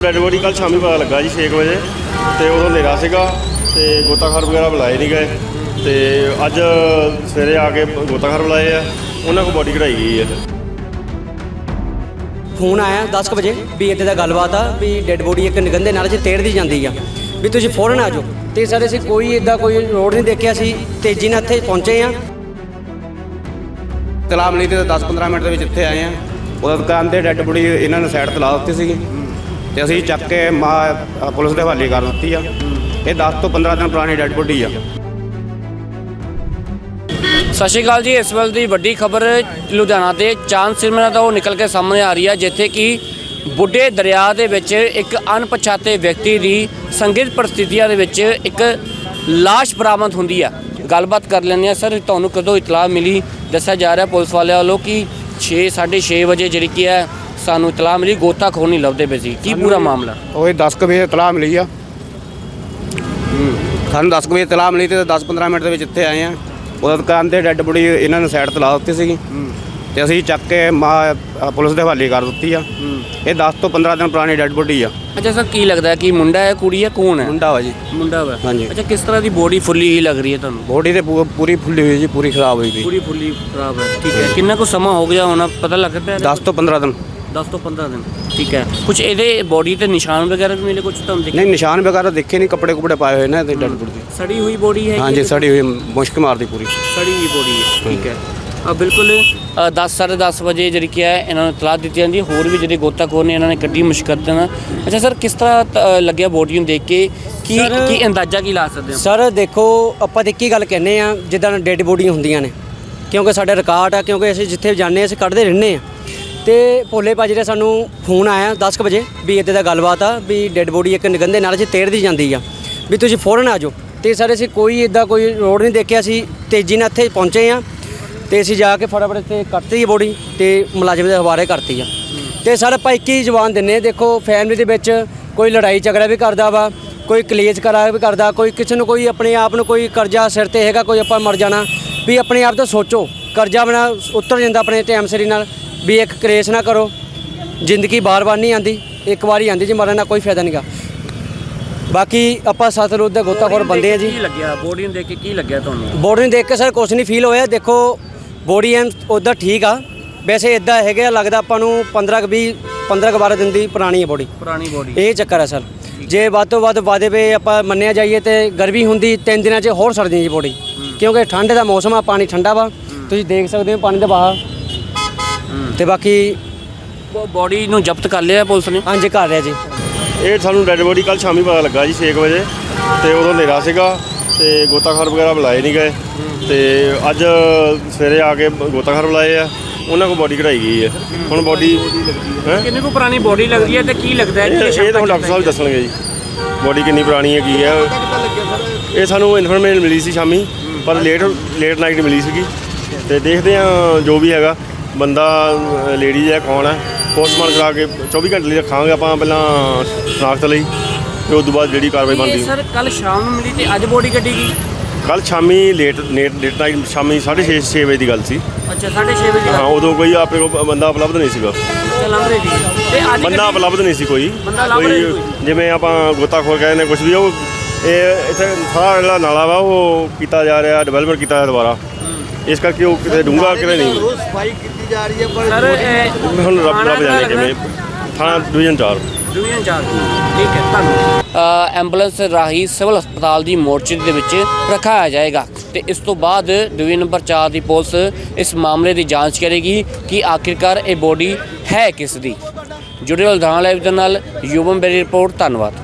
Dead body ਕੱਲ ਸ਼ਾਮੀ ਪਤਾ ਲੱਗਾ ਜੀ 6 ਵਜੇ ਤੇ ਉਦੋਂ ਹਨੇਰਾ ਸੀਗਾ ਤੇ ਗੋਤਾਖੋਰ ਵਗੈਰਾ ਬੁਲਾਏ ਨਹੀਂ ਗਏ ਤੇ ਅੱਜ ਸਵੇਰੇ ਆ ਕੇ ਗੋਤਾਖੋਰ ਬੁਲਾਏ ਆ ਉਹਨਾਂ ਕੋਲ ਬੋਡੀ ਕਢਾਈ ਗਈ ਹੈ ਫੋਨ ਆਇਆ 10 ਕੁ ਵਜੇ ਵੀ ਇੱਥੇ ਦਾ ਗੱਲਬਾਤ ਆ ਵੀ ਡੈੱਡ ਬੋਡੀ ਇੱਕ ਨਿਗੰਦੇ ਨਾਲ 'ਚ ਤੇੜਦੀ ਜਾਂਦੀ ਆ ਵੀ ਤੁਸੀਂ ਫੌਰਨ ਆ ਜਾਓ। ਤੇ ਸਾਡੇ ਅਸੀਂ ਕੋਈ ਇਦਾਂ ਕੋਈ ਰੋਡ ਨਹੀਂ ਦੇਖਿਆ ਸੀ ਤੇਜ਼ੀ ਨਾਲ ਇੱਥੇ ਪਹੁੰਚੇ ਆ। ਤਲਾਬ ਲਈ ਤੇ 10-15 ਮਿੰਟ ਦੇ ਵਿੱਚ ਇੱਥੇ ਆਏ ਆ। ਉਹਦਾ ਦੁਕਾਨ ਤੇ ਡੈੱਡ ਬੋਡੀ ਇਹਨਾਂ ਨੇ ਸਾਈਡ ਤੇ ਲਾ ਦਿੱਤੀ ਸੀਗੀ। ਤੇ ਅਸੀਂ ਚੱਕ ਕੇ ਮਾ ਪੁਲਿਸ ਦੇ ਹਵਾਲੇ ਕਰ ਦਿੱਤੀ ਆ। ਇਹ 10 ਤੋਂ 15 ਦਿਨ ਪੁਰਾਣੀ ਡੈਡ ਬੋਡੀ ਆ। ਸਤਿ ਸ਼੍ਰੀ ਅਕਾਲ ਜੀ, ਇਸ ਵੇਲੇ ਦੀ ਵੱਡੀ ਖਬਰ ਲੁਧਿਆਣਾ ਦੇ ਚਾਂਦ ਸਿਰਮਨਾ ਤੋਂ ਨਿਕਲ ਕੇ ਸਾਹਮਣੇ ਆ ਰਹੀ ਹੈ ਜਿੱਥੇ ਕਿ ਬੁੱਢੇ ਦਰਿਆ ਦੇ ਵਿੱਚ ਇੱਕ ਅਣਪਛਾਤੇ ਵਿਅਕਤੀ ਦੀ ਸੰਗੀਤ ਪ੍ਰਸਥਿਤੀਆਂ ਦੇ ਵਿੱਚ ਇੱਕ ਲਾਸ਼ ਬਰਾਮਦ ਹੁੰਦੀ ਆ। ਗੱਲਬਾਤ ਕਰ ਲੈਂਦੇ ਆ ਸਰ, ਤੁਹਾਨੂੰ ਕਦੋਂ ਇਤਲਾਹ ਮਿਲੀ? ਦੱਸਿਆ ਜਾ ਰਿਹਾ ਪੁਲਿਸ ਵਾਲਿਆਂ ਵੱਲੋਂ ਕਿ 6 6:30 ਵਜੇ ਜਿਹੜੀ ਕੀ ਹੈ ਸਾਨੂੰ ਇਤਲਾਹ ਮਿਲੀ ਗੋਤਾਖੋਰ ਨਹੀਂ ਲੱਭਦੇ ਪਏ ਸੀ। ਕੀ ਪੂਰਾ ਮਾਮਲਾ? ਇਹ 10 ਕੁ ਵਜੇ ਤਲਾਬ ਮਿਲੀ ਆ। ਸਾਨੂੰ 10 ਕੁ ਵਜੇ ਤਲਾਬ ਮਿਲੀ ਤੇ 10-15 ਮਿੰਟ ਦੇ ਵਿੱਚ ਇੱਥੇ ਆਏ ਆ। ਉਹਦਾ ਦੁਕਾਨ ਤੇ ਡੈੱਡ ਬੋਡੀ ਇਹਨਾਂ ਨੇ ਸਾਈਡ ਤੇ ਲਾ ਦਿੱਤੀ ਸੀਗੀ। ਤੇ ਅਸੀਂ ਚੱਕ ਕੇ ਮਾ ਪੁਲਿਸ ਦੇ ਹਵਾਲੇ ਕਰ ਦਿੱਤੀ ਆ। ਇਹ 10 ਤੋਂ 15 ਦਿਨ ਪੁਰਾਣੀ ਡੈੱਡ ਬੋਡੀ ਆ। ਅੱਛਾ ਸਰ ਕੀ ਲੱਗਦਾ ਹੈ? ਕਿ ਮੁੰਡਾ ਹੈ ਕੁੜੀ ਹੈ ਕੌਣ ਹੈ? ਮੁੰਡਾ ਵਾ ਜੀ। ਮੁੰਡਾ ਵਾ। ਹਾਂਜੀ। ਅੱਛਾ ਕਿਸ ਤਰ੍ਹਾਂ ਦੀ ਬੋਡੀ ਫੁੱਲੀ ਹੀ ਲੱਗ ਰਹੀ ਹੈ ਤੁਹਾਨੂੰ? ਬੋਡੀ ਤੇ ਪੂ- ਪੂਰੀ ਫੁੱਲੀ ਹੋਈ ਜੀ ਪੂਰੀ ਖਰਾਬ ਹੋਈ ਪਈ। ਪੂਰੀ ਫੁੱਲੀ ਖਰਾਬ ਹੈ। ਠੀਕ ਹੈ ਕਿੰਨਾ ਕੁ ਸਮਾਂ ਹੋ ਗਿਆ ਹੋਣਾ ਪਤਾ ਲੱਗ ਪਿਆ 10 ਤੋਂ 15 ਦਿਨ। 10 ਤੋਂ 15 ਦਿਨ ਠੀਕ ਹੈ। ਕੁਝ ਇਹਦੇ ਬੋਡੀ ਤੇ ਨਿਸ਼ਾਨ ਵਗੈਰਾ ਵੀ ਮਿਲੇ ਕੁਝ ਤੁਹਾਨੂੰ ਦਿਖੇ? ਨਹੀਂ ਨਿਸ਼ਾਨ ਵਗੈਰਾ ਦੇਖੇ ਨਹੀਂ ਕੱਪੜੇ ਕੁਪੜੇ ਪਾਏ ਹੋਏ ਨੇ ਤੇ ਡੈਡ ਬੋਡੀ ਸੜੀ ਹੋਈ ਬੋਡੀ ਹੈ ਕਿ ਹਾਂਜੀ ਸੜੀ ਹੋਈ ਮੁਸ਼ਕ ਮਾਰਦੀ ਪੂਰੀ। ਸੜੀ ਹੋਈ ਬੋਡੀ ਹੈ ਠੀਕ ਹੈ। ਆ ਬਿਲਕੁਲ 10 10:30 ਵਜੇ ਜਿਹੜੀ ਕੀ ਹੈ ਇਹਨਾਂ ਨੂੰ ਇਤਲਾਹ ਦਿੱਤੀ ਜਾਂਦੀ ਹੈ। ਹੋਰ ਵੀ ਜਿਹੜੇ ਗੋਤਾਖੋਰ ਨੇ ਇਹਨਾਂ ਨੇ ਕੱਢੀ ਮੁਸ਼ਕਲ ਨਾਲ ਅੱਛਾ ਸਰ ਕਿਸ ਤਰ੍ਹਾਂ ਲੱਗਿਆ ਬੋਡੀ ਨੂੰ ਦੇਖ ਕੇ? ਕੀ ਕੀ ਅੰਦਾਜ਼ਾ ਕੀ ਲਾ ਸਕਦੇ ਹਾਂ? ਸਰ ਦੇਖੋ ਆਪਾਂ ਤੇ ਇੱਕ ਹੀ ਗੱਲ ਕਹਿੰਨੇ ਆ ਜਿੱਦਾਂ ਡੈੱਡ ਬੋਡੀਆਂ ਹੁੰਦੀਆਂ ਨੇ। ਕਿਉਂਕਿ ਸਾਡਾ ਰਿਕਾਰਡ ਆ ਕਿਉਂਕਿ ਅਸੀਂ ਜਿੱਥੇ ਜਾਂਦੇ ਹਾਂ ਅਸੀਂ ਕੱਢਦੇ ਰਹਿੰਦੇ ਆ ਤੇ ਭੋਲੇ ਭਾਜੀ ਦਾ ਸਾਨੂੰ ਫੋਨ ਆਇਆ 10 ਕੁ ਵਜੇ ਵੀ ਇੱਥੇ ਦਾ ਗੱਲਬਾਤ ਆ ਵੀ ਡੈੱਡ ਬੋਡੀ ਇੱਕ ਨਿਗੰਦੇ ਨਾਲ 'ਚ ਤੇੜਦੀ ਜਾਂਦੀ ਆ, ਵੀ ਤੁਸੀਂ ਫੌਰਨ ਆ ਜਾਓ। ਤੇ ਸਰ ਅਸੀਂ ਕੋਈ ਇਦਾਂ ਕੋਈ ਰੋਡ ਨਹੀਂ ਦੇਖਿਆ ਸੀ ਤੇਜ਼ੀ ਨਾਲ ਇੱਥੇ ਪਹੁੰਚੇ ਆ ਤੇ ਅਸੀਂ ਜਾ ਕੇ ਫਟਾਫਟ ਇੱਥੇ ਕੱਟਤੀ ਬੋਡੀ ਤੇ ਮੁਲਾਜ਼ਮ ਦੇ ਹਵਾਰੇ ਕਰਤੀ ਆ। ਤੇ ਸਰ ਆਪਾਂ ਇੱਕ ਹੀ ਜਵਾਨ ਦਿੰਨੇ ਦੇਖੋ ਫੈਮਿਲੀ ਦੇ ਵਿੱਚ ਕੋਈ ਲੜਾਈ ਝਗੜਾ ਵੀ ਕਰਦਾ ਵਾ, ਕੋਈ ਕਲੇਜ ਕਰਾ ਵੀ ਕਰਦਾ, ਕੋਈ ਕਿਸੇ ਨੂੰ ਕੋਈ ਆਪਣੇ ਆਪ ਨੂੰ ਕੋਈ ਕਰਜ਼ਾ ਸਿਰ ਤੇ ਹੈਗਾ, ਕੋਈ ਆਪਾਂ ਮਰ ਜਾਣਾ, ਵੀ ਆਪਣੇ ਆਪ ਤੋਂ ਸੋਚੋ, ਕਰਜ਼ਾ ਬਣਾ ਉਤਰ ਜਾਂਦਾ ਆਪਣੇ ਟਾਈਮ ਸਿਰੀ ਨਾਲ। ਵੀ ਇੱਕ ਕਲੇਸ਼ ਨਾ ਕਰੋ। ਜ਼ਿੰਦਗੀ ਬਾਰ-ਬਾਰ ਨਹੀਂ ਆਂਦੀ ਇੱਕ ਵਾਰੀ ਆਂਦੀ ਜੀ ਮਰਨ ਦਾ ਕੋਈ ਫਾਇਦਾ ਨਹੀਂਗਾ ਬਾਕੀ ਆਪਾਂ ਸਤਲੁਜ ਦੇ ਗੋਤਾਖੋਰ ਬੰਦੇ ਆ ਜੀ। ਕੀ ਲੱਗਿਆ? ਬੋਡੀ ਨੂੰ ਦੇਖ ਕੇ ਕੀ ਲੱਗਿਆ ਤੁਹਾਨੂੰ? ਬੋਡੀ ਨੂੰ ਦੇਖ ਕੇ ਸਰ ਕੁਛ ਨਹੀਂ ਫੀਲ ਹੋਇਆ। ਦੇਖੋ ਬੋਡੀ ਐਮ ਉਦਾਂ ਠੀਕ ਆ। ਵੈਸੇ ਇਦਾਂ ਹੈਗੇ ਆ ਲੱਗਦਾ ਆਪਾਂ ਨੂੰ 15 ਕੁ 20 15 ਕੁ 12 ਦਿਨ ਦੀ ਪੁਰਾਣੀ ਹੈ ਬੋਡੀ ਪੁਰਾਣੀ ਬੋਡੀ ਇਹ ਚੱਕਰ ਹੈ ਸਰ। ਜੇ ਵੱਧ ਤੋਂ ਵੱਧ ਵਾਦੇ ਵੇ ਆਪਾਂ ਮੰਨਿਆ ਜਾਈਏ ਤੇ ਗਰਮੀ ਹੁੰਦੀ ਤਿੰਨ ਦਿਨਾਂ 'ਚ ਹੋਰ ਸਰਦੀ ਜੀ ਬੋਡੀ ਕਿਉਂਕਿ ਠੰਡ ਦਾ ਮੌਸਮ ਆ ਪਾਣੀ ਠੰਡਾ ਵਾ। ਤੁਸੀਂ ਦੇਖ ਸਕਦੇ ਹੋ ਪਾਣੀ ਦਾ ਵਹਾਅ। ਤੇ ਬਾਕੀ ਬੋਡੀ ਨੂੰ ਜ਼ਬਤ ਕਰ ਲਿਆ ਪੁਲਿਸ ਨੇ? ਹਾਂਜੀ ਕਰ ਰਿਹਾ ਜੀ। ਇਹ ਸਾਨੂੰ ਡੈਡ ਬੋਡੀ ਕੱਲ ਸ਼ਾਮੀ ਪਤਾ ਲੱਗਾ ਜੀ 6 ਵਜੇ। ਤੇ ਉਦੋਂ ਹਨੇਰਾ ਸੀਗਾ ਤੇ ਗੋਤਾਖੋਰ ਵਗੈਰਾ ਬੁਲਾਏ ਨਹੀਂ ਗਏ। ਤੇ ਅੱਜ ਸਵੇਰੇ ਆ ਕੇ ਗੋਤਾਖੋਰ ਬੁਲਾਏ ਆ ਉਹਨਾਂ ਕੋਲ ਬੋਡੀ ਕਢਾਈ ਗਈ ਹੈ ਹੁਣ ਬੋਡੀ ਕਿੰਨੇ ਕੋ ਪੁਰਾਣੀ ਬੋਡੀ ਲੱਗਦੀ ਹੈ ਤੇ ਕੀ ਲੱਗਦਾ ਹੈ? ਇਹ ਤਾਂ ਹੁਣ ਡਾਕਟਰ ਸਾਹਿਬ ਦੱਸਣਗੇ ਜੀ। ਬੋਡੀ ਕਿੰਨੀ ਪੁਰਾਣੀ ਹੈ ਕੀ ਹੈ ਇਹ ਸਾਨੂੰ ਇਨਫੋਰਮੇਸ਼ਨ ਮਿਲੀ ਸੀ ਸ਼ਾਮੀ ਪਰ ਲੇਟ ਲੇਟ ਨਾਈਟ ਮਿਲੀ ਸੀਗੀ। ਤੇ ਦੇਖਦੇ ਆ ਜੋ ਵੀ ਹੈਗਾ। ਬੰਦਾ ਲੇਡੀ ਹੈ ਕੌਣ ਹੈ ਪੋਸਟਮਾਰਟਮ ਕਰਾ ਕੇ 24 ਘੰਟੇ ਲਈ ਰੱਖਾਂਗੇ ਆਪਾਂ ਪਹਿਲਾਂ ਸ਼ਨਾਖਤ ਲਈ ਤੇ ਉਸ ਤੋਂ ਬਾਅਦ ਜਿਹੜੀ ਕਾਰਵਾਈ ਬਣਦੀ ਸਰ ਕੱਲ ਸ਼ਾਮ ਨੂੰ ਮਿਲੀ ਤੇ ਅੱਜ ਬੋਡੀ ਕੱਢੀ ਗਈ? ਕੱਲ ਸ਼ਾਮੀ ਲੇਟ ਲੇਟ ਲੇਟ ਨਾਈਟ ਸ਼ਾਮੀ 6:30 6 ਵਜੇ ਦੀ ਗੱਲ ਸੀ। ਅੱਛਾ 6:30 ਵਜੇ ਹਾਂ ਉਦੋਂ ਕੋਈ ਆਪਣੇ ਕੋਲ ਬੰਦਾ ਉਪਲਬਧ ਨਹੀਂ ਸੀਗਾ। ਤੇ ਅੱਜ ਬੰਦਾ ਉਪਲਬਧ ਨਹੀਂ ਸੀ ਕੋਈ। ਕੋਈ। ਜਿਵੇਂ ਆਪਾਂ ਗੋਤਾਖੋਰ ਕਹਿੰਦੇ ਨੇ ਕੁਝ ਵੀ ਉਹ ਇਹ ਇੱਥੇ ਸਾਰਾ ਜਿਹੜਾ ਨਾਲਾ ਵਾ ਉਹ ਕੀਤਾ ਜਾ ਰਿਹਾ ਡਿਵੈਲਪਮੈਂਟ ਕੀਤਾ ਜਾ ਦੁਬਾਰਾ। ਇਸ ਕਰਕੇ ਉਹ ਕਿਤੇ ਡੂੰਘਾ ਕਿਤੇ ਨਹੀਂ। ਸਰ ਇਹ ਹੁਣ ਰੱਬ ਥਾਣਾ ਰੱਬ ਜਾਣੇ ਕਿਹੜਾ ਕਿਵੇਂ? ਥਾਣਾ ਡਿਵੀਜ਼ਨ 4 ਡਿਵੀਜ਼ਨ ਚਾਰ। ਠੀਕ ਹੈ ਤੁਹਾਨੂੰ ਐਂਬੂਲੈਂਸ ਰਾਹੀਂ ਸਿਵਲ ਹਸਪਤਾਲ ਦੀ ਮੋਰਚਰੀ ਦੇ ਵਿੱਚ ਰਖਾਇਆ ਜਾਏਗਾ ਤੇ ਇਸ ਤੋਂ ਬਾਅਦ ਡਿਵੀਜ਼ਨ ਨੰਬਰ 4 ਦੀ ਪੁਲਿਸ ਇਸ ਮਾਮਲੇ ਦੀ ਜਾਂਚ ਕਰੇਗੀ ਕਿ ਆਖਿਰਕਾਰ ਇਹ ਬੋਡੀ ਹੈ ਕਿਸ ਦੀ। ਜੁੜੇ ਲੁਧਿਆਣਾ ਲਾਈਵ ਦੇ ਨਾਲ ਯੁਵਮ ਬੇਰੀ ਰਿਪੋਰਟ ਧੰਨਵਾਦ।